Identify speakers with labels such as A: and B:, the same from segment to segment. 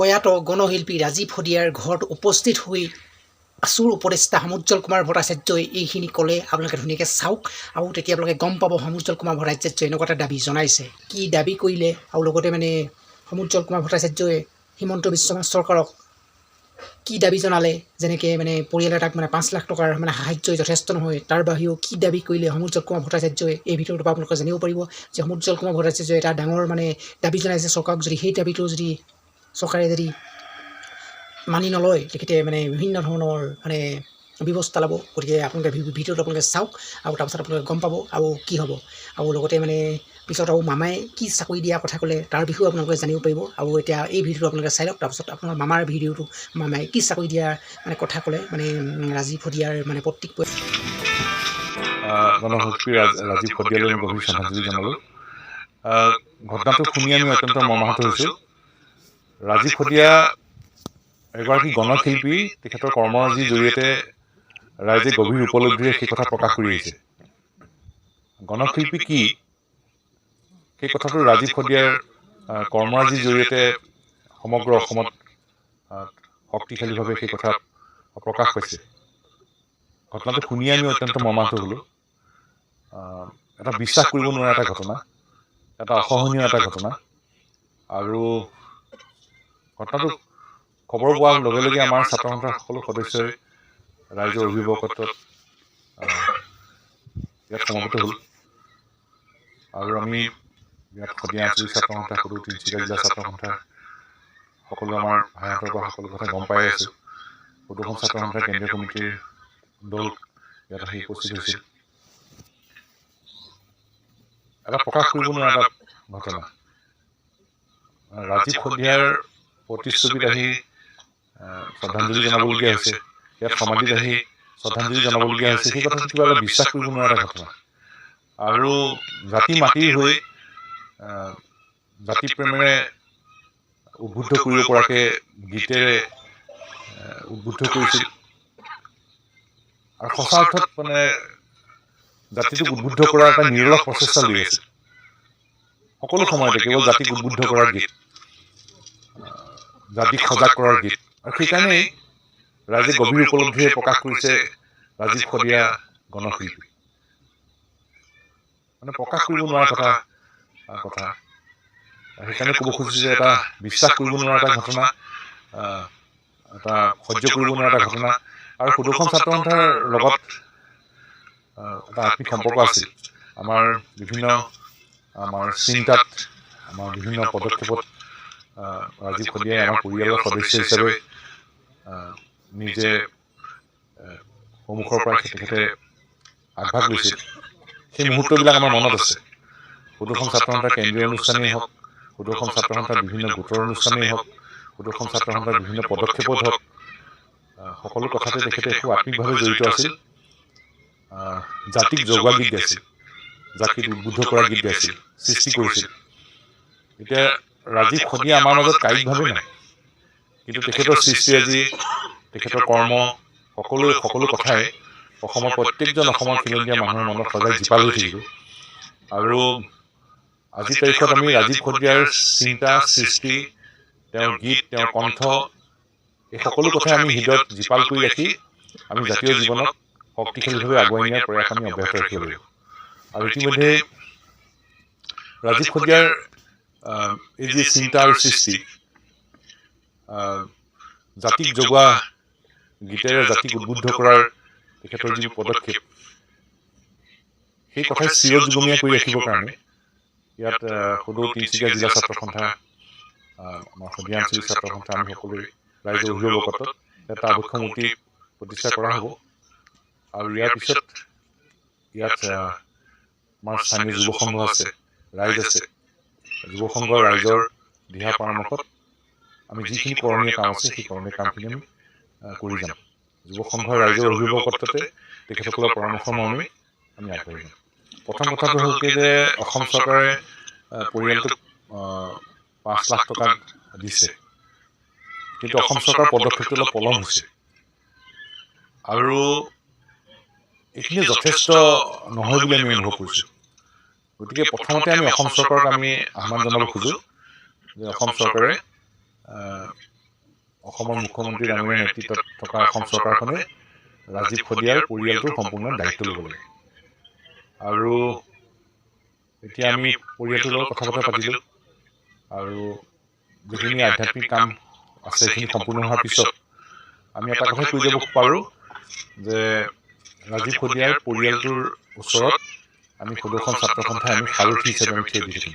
A: প্ৰয়াত গণশিল্পী ৰাজীৱ শদিয়াৰ ঘৰত উপস্থিত হৈ আচুৰ উপদেষ্টা সমুজ্জ্বল কুমাৰ ভট্টাচাৰ্যই এইখিনি ক'লে। আপোনালোকে ধুনীয়াকৈ চাওক। আৰু তেতিয়া আপোনালোকে গম পাব সমুজ্জ্বল কুমাৰ ভট্টাচাৰ্যই এনেকুৱা এটা দাবি জনাইছে। কি দাবি কৰিলে? আৰু লগতে মানে সমুজ্জ্বল কুমাৰ ভট্টাচাৰ্যই হিমন্ত বিশ্ব চৰকাৰক কি দাবি জনালে? যেনেকৈ মানে পৰিয়াল এটাক মানে পাঁচ লাখ টকাৰ মানে সাহাৰ্য যথেষ্ট নহয়। তাৰ বাহিৰেও কি দাবি কৰিলে সমুজ্জ্বল কুমাৰ ভট্টাচাৰ্যই? এই পৰা আপোনালোকে জানিব পাৰিব যে সমুজ্জ্বল কুমাৰ ভট্টাচাৰ্যই এটা ডাঙৰ মানে দাবি জনাইছে। চৰকাৰক যদি সেই দাবীটো যদি চৰকাৰে যদি মানি নলয় তেখেতে মানে বিভিন্ন ধৰণৰ মানে ব্যৱস্থা ল'ব। গতিকে আপোনালোকে ভিডিঅ'টো আপোনালোকে চাওক আৰু তাৰপাছত আপোনালোকে গম পাব আৰু কি হ'ব। আৰু লগতে মানে পিছত আৰু মামাই কি চাকৰি দিয়াৰ কথা ক'লে তাৰ বিষয়েও আপোনালোকে জানিব পাৰিব। আৰু এতিয়া এই ভিডিঅ'টো আপোনালোকে চাই লওক তাৰপাছত আপোনাৰ মামাৰ ভিডিঅ'টো মামাই কি চাকৰি দিয়াৰ মানে কথা ক'লে মানে ৰাজীৱ শদিয়াৰ মানে প্ৰত্যেক
B: ঘটনাটো শুনি আমি অত্যন্ত মৰ্মাহত হৈছোঁ। ৰাজীৱ শদিয়া এগৰাকী গণশিল্পী তেখেতৰ কৰ্মৰাজিৰ জৰিয়তে ৰাইজে গভীৰ উপলব্ধিৰে সেই কথা প্ৰকাশ কৰি আহিছে। গণশিল্পী কি? সেই কথাটো ৰাজীৱ শদিয়াৰ কৰ্মৰাজিৰ জৰিয়তে সমগ্ৰ অসমত শক্তিশালীভাৱে সেই কথা প্ৰকাশ পাইছে। ঘটনাটো শুনি আমি অত্যন্ত মৰ্মাহত হ'লোঁ। এটা বিশ্বাস কৰিব নোৱাৰা এটা ঘটনা। এটা অসহনীয় এটা ঘটনা। আৰু ঘটনাটো খবৰ পোৱাৰ লগে লগে আমাৰ ছাত্ৰ সন্থাৰ সকলো সদস্যই ৰাইজৰ অভিভাৱকত্বত ইয়াত সমবেত হ'ল। আৰু আমি ইয়াত শদিয়া আঞ্চলিক ছাত্ৰ সন্থা সদৌ তিনিচুকীয়া জিলা ছাত্ৰ সন্থাৰ সকলো আমাৰ ভাইহঁতৰ পৰা সকলো কথা গম পাই আছোঁ। প্ৰদূষণ ছাত্ৰ সন্থাৰ কেন্দ্ৰীয় কমিটিৰ দল ইয়াত আহি উপস্থিত হৈছিল। এটা প্ৰকাশ কৰিব নোৱাৰা এটা ঘটনা। ৰাজীৱ শদিয়াৰ প্ৰতিচ্ছবিত আহি শ্ৰদ্ধাঞ্জলি জনাবলগীয়া হৈছে। ইয়াত সমাধিত আহি শ্ৰদ্ধাঞ্জলি জনাবলগীয়া হৈছে। সেই কথাটো কিবা এটা বিশ্বাস কৰিব নোৱাৰা এটা ঘটনা আৰু জাতি মাটিৰ হৈ জাতি প্ৰেমেৰে উদ্বুদ্ধ কৰিব পৰাকৈ গীতেৰে উদ্বুদ্ধ কৰিছিল। আৰু সঁচা অৰ্থত মানে জাতিটোক উদ্বুদ্ধ কৰাৰ এটা নিৰলস প্ৰচেষ্টা লৈ আছে। সকলো সময়তে কেৱল জাতিক উদ্বুদ্ধ কৰাৰ গীত। জাতিক সজাগ কৰাৰ গীত। আৰু সেইকাৰণেই ৰাইজে গভীৰ উপলব্ধিৰে প্ৰকাশ কৰিছে ৰাজীৱ শদিয়া গণশিল্পী। মানে প্ৰকাশ কৰিব নোৱাৰা কথা। কথা। সেইকাৰণে ক'ব খুজিছোঁ যে এটা বিশ্বাস কৰিব নোৱাৰা এটা ঘটনা। এটা সহ্য কৰিব নোৱাৰা এটা ঘটনা। আৰু সুদৰ্শন ছাত্ৰ সন্থাৰ লগত এটা আত্মিক সম্পৰ্ক আছিল। আমাৰ বিভিন্ন আমাৰ চিন্তাত আমাৰ বিভিন্ন পদক্ষেপত ৰাজীৱ শদিয়াই আমাৰ পৰিয়ালৰ সদস্য হিচাপে নিজে সন্মুখৰ পৰা তেখেতে আগভাগ লৈছিল সেই মুহূৰ্তবিলাক আমাৰ মনত আছে সুদৰ্শন ছাত্ৰ সন্থাৰ কেন্দ্ৰীয় অনুষ্ঠানেই হওক সুদৰ্শন ছাত্ৰ সন্থাৰ বিভিন্ন গোটৰ অনুষ্ঠানেই হওক সুদৰ্শন ছাত্ৰ সন্থাৰ বিভিন্ন পদক্ষেপত হওক সকলো কথাতে তেখেতে খুব আত্মিকভাৱে জড়িত আছিল জাতিক জগোৱা গীত গাইছিল জাতিক উদ্বুদ্ধ কৰা গীত গাইছিল সৃষ্টি কৰিছিল এতিয়া ৰাজীৱ শদিয়া আমাৰ মাজত কায়িকভাৱে নাই। কিন্তু তেখেতৰ সৃষ্টিৰাজি তেখেতৰ কৰ্ম সকলো সকলো কথাই অসমৰ প্ৰত্যেকজন অসমৰ খিলঞ্জীয়া মানুহৰ মনত সদায় জীপাল হৈ থাকিব। আৰু আজিৰ তাৰিখত আমি ৰাজীৱ শদিয়াৰ চিন্তা সৃষ্টি তেওঁৰ গীত তেওঁৰ কণ্ঠ এই সকলো কথাই আমি হৃদয়ত জীপাল কৰি ৰাখি আমি জাতীয় জীৱনত শক্তিশালীভাৱে আগুৱাই নিয়াৰ প্ৰয়াস আমি অব্যাহত ৰাখিব লাগিব। আৰু ইতিমধ্যে ৰাজীৱ আহ, এই যি চিন্তা আৰু সৃষ্টি জাতিক জগোৱা গীতেৰে জাতিক উদ্বুদ্ধ কৰাৰ তেখেতৰ যি পদক্ষেপ সেই কথাই চিৰযুগমীয়া কৰি ৰাখিবৰ কাৰণে ইয়াত সদৌ তিনিচুকীয়া জিলা ছাত্ৰ সন্থা আমাৰ শদিয়া আঞ্চলিক ছাত্ৰ সন্থা আমি সকলোৱে ৰাইজৰ অভিভাৱকত্বত এটা আবক্ষ মূৰ্তি প্ৰতিষ্ঠা কৰা হ'ব আৰু ইয়াৰ পিছত ইয়াত আমাৰ স্থানীয় যুৱ সংঘ আছে ৰাইজ আছে যুৱ সংঘৰ ৰাইজৰ দিহা পৰামৰ্শত আমি যিখিনি কৰণীয় কাম আছে সেই কৰণীয় কামখিনি আমি কৰি যাম। যুৱ সংঘৰ ৰাইজৰ অভিভাৱকত্বতে তেখেতসকলৰ পৰামৰ্শ মৰ্মে আমি আগবাঢ়ি যাম। প্ৰথম কথাটো হ'ল কি যে অসম চৰকাৰে পৰিয়ালটোক পাঁচ লাখ টকা দিছে। কিন্তু অসম চৰকাৰৰ পদক্ষেপটো অলপ পলম হৈছে। আৰু এইখিনি যথেষ্ট নহয় বুলি আমি অনুভৱ কৰিছোঁ। গতিকে প্ৰথমতে আমি অসম চৰকাৰক আমি আহ্বান জনাব খোজোঁ যে অসম চৰকাৰে অসমৰ মুখ্যমন্ত্ৰী ডাঙৰীয়াৰ নেতৃত্বত থকা অসম চৰকাৰখনে ৰাজীৱ শদিয়াৰ পৰিয়ালটোৰ সম্পূৰ্ণ দায়িত্ব ল'ব লাগে। আৰু এতিয়া আমি পৰিয়ালটোৰ লগত কথা বতৰা পাতিলোঁ। আৰু যিখিনি আধ্যাত্মিক কাম আছে সেইখিনি সম্পূৰ্ণ হোৱাৰ পিছত আমি এটা কথাই কৈ যাব পাৰোঁ যে ৰাজীৱ শদিয়াৰ পৰিয়ালটোৰ ওচৰত আমি সুদৰ্শন ছাত্ৰ সন্থাই আমি সাৰথি হিচাপে আমি থিয় দি থাকিম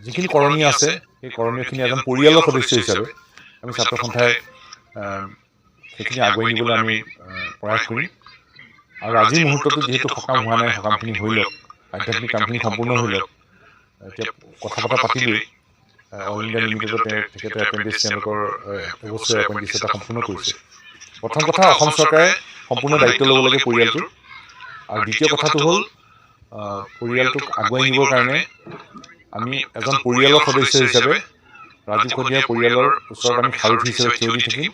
B: যিখিনি কৰণীয় আছে সেই কৰণীয়খিনি এজন পৰিয়ালৰ সদস্য হিচাপে আমি ছাত্ৰ সন্থাই সেইখিনি আগুৱাই নিবলৈ আমি প্ৰয়াস কৰিম। আৰু আজিৰ মুহূৰ্ততো যিহেতু সকাম হোৱা নাই সকামখিনি হৈ লওক আধ্যাত্মিক কামখিনি সম্পূৰ্ণ হৈ লওক। এতিয়া কথা বতৰা পাতিলোৱেই। আহ, অল ইণ্ডিয়া লিমিটেডত তেখেতে এপেণ্ডিক্স তেওঁলোকৰ এবছৰীয়া এপেণ্ডিক্স এটা সম্পূৰ্ণ কৰিছে। প্ৰথম কথা অসম চৰকাৰে সম্পূৰ্ণ দায়িত্ব ল'ব লাগে পৰিয়ালটোৰ। আৰু দ্বিতীয় কথাটো হ'ল পৰিয়ালটোক আগুৱাই নিবৰ কাৰণে আমি এজন পৰিয়ালৰ সদস্য হিচাপে ৰাজীৱ শদিয়াৰ পৰিয়ালৰ ওচৰত আমি সাৰথি হিচাপে থিয় দি থাকিম।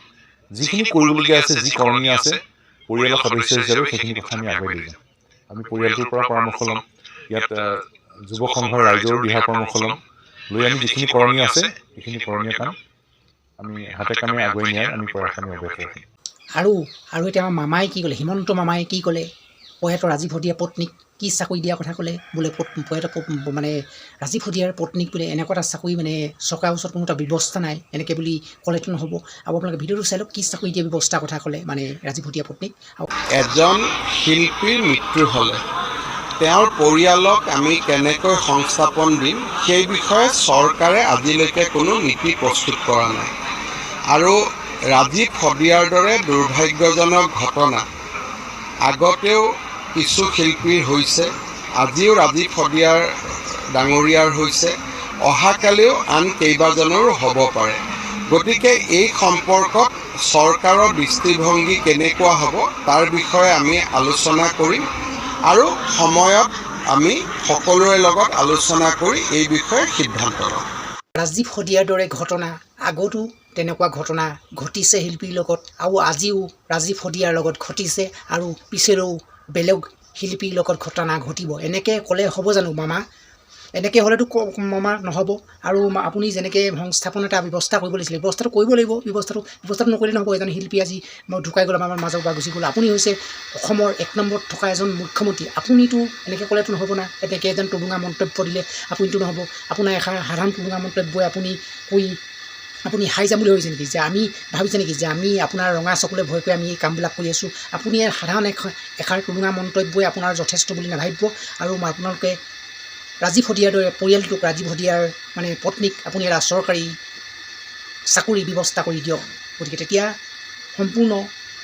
B: যিখিনি কৰিবলগীয়া আছে যি কৰণীয় আছে পৰিয়ালৰ সদস্য হিচাপে সেইখিনি কথা আমি আগুৱাই লৈ যাম। আমি পৰিয়ালটোৰ পৰা পৰামৰ্শ ল'ম। ইয়াত যুৱ সংঘৰ ৰাইজৰ দিহা পৰামৰ্শ ল'ম। লৈ আমি যিখিনি কৰণীয় আছে সেইখিনি কৰণীয় কাম আমি হাতে কামে আগুৱাই নিয়াৰ আমি প্ৰয়াস আমি অব্যাহত ৰাখিম।
A: আৰু আৰু এতিয়া আমাৰ মামাই কি ক'লে হিমন্ত মামাই কি ক'লে প্ৰয়াত ৰাজীৱ শদিয়া পত্নীক কি চাকৰি দিয়াৰ কথা ক'লে? বোলে পত- প্ৰয়াত প- মানে ৰাজীৱ শদিয়াৰ পত্নীক বোলে এনেকুৱা এটা চাকৰি মানে চৰকাৰৰ ওচৰত কোনো এটা ব্যৱস্থা নাই এনেকৈ বুলি ক'লেতো নহ'ব। আৰু আপোনালোকে ভিডিঅ'টো চাই লওক কি চাকৰি দিয়া ব্যৱস্থাৰ কথা ক'লে মানে ৰাজীৱ শদিয়া পত্নীক।
C: এজন শিল্পীৰ মৃত্যু হ'লে তেওঁৰ পৰিয়ালক আমি কেনেকৈ সংস্থাপন দিম সেই বিষয়ে চৰকাৰে আজিলৈকে কোনো নীতি প্ৰস্তুত কৰা নাই। আৰু ৰাজীৱ শদিয়াৰ দৰে দুৰ্ভাগ্যজনক ঘটনা আগতেও কিছু শিল্পীৰ হৈছে আজিও ৰাজীৱ শদিয়াৰ ডাঙৰীয়াৰ হৈছে অহাকালিও আন কেইবাজনৰো হ'ব পাৰে। গতিকে এই সম্পৰ্কত চৰকাৰৰ দৃষ্টিভংগী কেনেকুৱা হ'ব তাৰ বিষয়ে আমি আলোচনা কৰিম আৰু সময়ত আমি সকলোৰে লগত আলোচনা কৰি এই বিষয়ে সিদ্ধান্ত ল'ম।
A: ৰাজীৱ শদিয়াৰ দৰে ঘটনা আগতো তেনেকুৱা ঘটনা ঘটিছে শিল্পীৰ লগত আৰু আজিও ৰাজীৱ শদিয়াৰ লগত ঘটিছে আৰু পিছলৈও বেলেগ শিল্পীৰ লগত ঘটনা ঘটিব। এনেকৈ ক'লে হ'ব জানো মামা? এনেকৈ হ'লেতো মামা নহ'ব। আৰু আপুনি যেনেকৈ সংস্থাপন এটা ব্যৱস্থা কৰিব লাগিছিলে ব্যৱস্থাটো কৰিব লাগিব। ব্যৱস্থাটো ব্যৱস্থাটো নকৰিলে নহ'ব। এজন শিল্পী আজি মই ঢুকাই গ'ল আমাৰ মাজৰ পৰা গুচি গ'ল। আপুনি হৈছে অসমৰ এক নম্বৰত থকা এজন মুখ্যমন্ত্ৰী। আপুনিতো এনেকৈ ক'লেতো নহ'ব না। এনেকৈ এজন টুলুঙা মন্তব্য দিলে আপুনিতো নহ'ব। আপোনাৰ এষাৰ সাধাৰণ টুলুঙা মন্তব্যই আপুনি কৈ আপুনি হাই বুলি ভাবিছে নেকি? যে আমি ভাবিছে নেকি যে আমি আপোনাৰ ৰঙা চকুলে ভয় কৰি আমি এই কামবিলাক কৰি আছোঁ? আপুনি সাধাৰণ এষ- এষাৰ টুলুঙা মন্তব্যই আপোনাৰ যথেষ্ট বুলি নাভাবিব আৰু আপোনালোকে ৰাজীৱ শদিয়াৰ দৰে পৰিয়ালটোক ৰাজীৱ শদিয়াৰ মানে পত্নীক আপুনি এটা চৰকাৰী চাকৰি ব্যৱস্থা কৰি দিয়ক। গতিকে তেতিয়া সম্পূৰ্ণ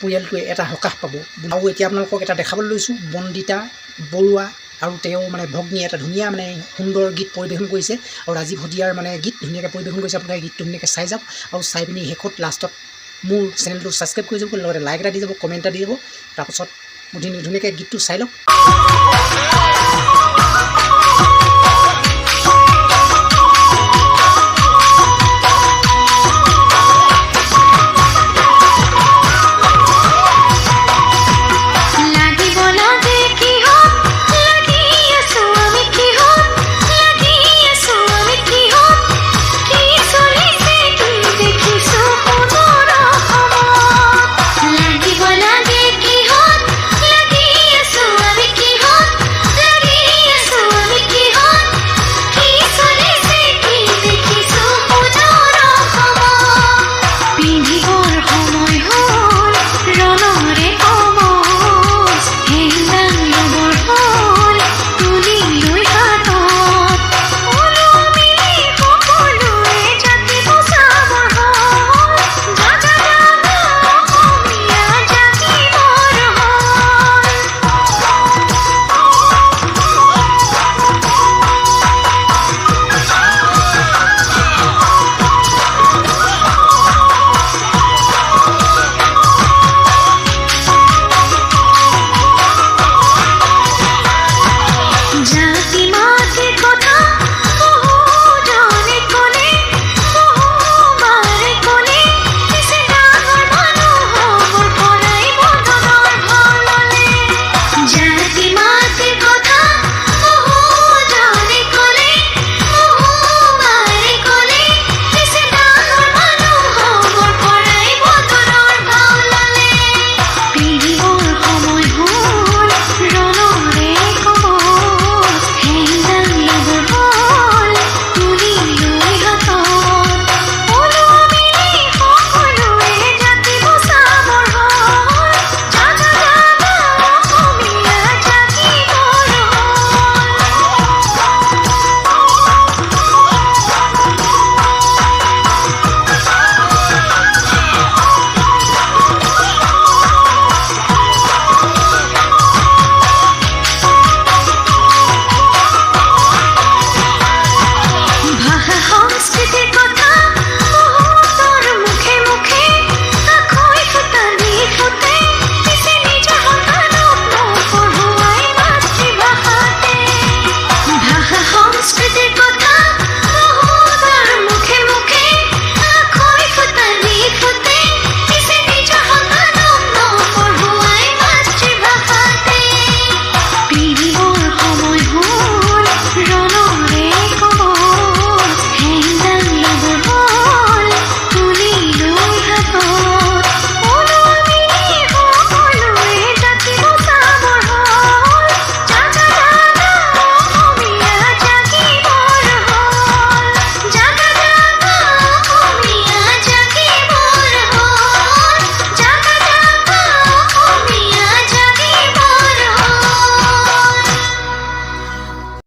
A: পৰিয়ালটোৱে এটা সকাহ পাব। আৰু এতিয়া আপোনালোকক এটা দেখাবলৈ লৈছোঁ। বন্দিতা বৰুৱা আৰু তেওঁ মানে ভগ্নী এটা ধুনীয়া মানে সুন্দৰ গীত পৰিৱেশন কৰিছে আৰু ৰাজীৱ শদিয়াৰ মানে গীত ধুনীয়াকৈ পৰিৱেশন কৰিছে, আপোনালোকে গীতটো ধুনীয়াকৈ চাই যাওক আৰু চাই পিনি শেষত লাষ্টত মোৰ চেনেলটো ছাবস্ক্ৰাইব কৰি যাব, লগতে লাইক এটা দি যাব কমেণ্ট এটা দি যাব, তাৰপাছত ধুনীয়া- ধুনীয়াকৈ গীতটো চাই লওক।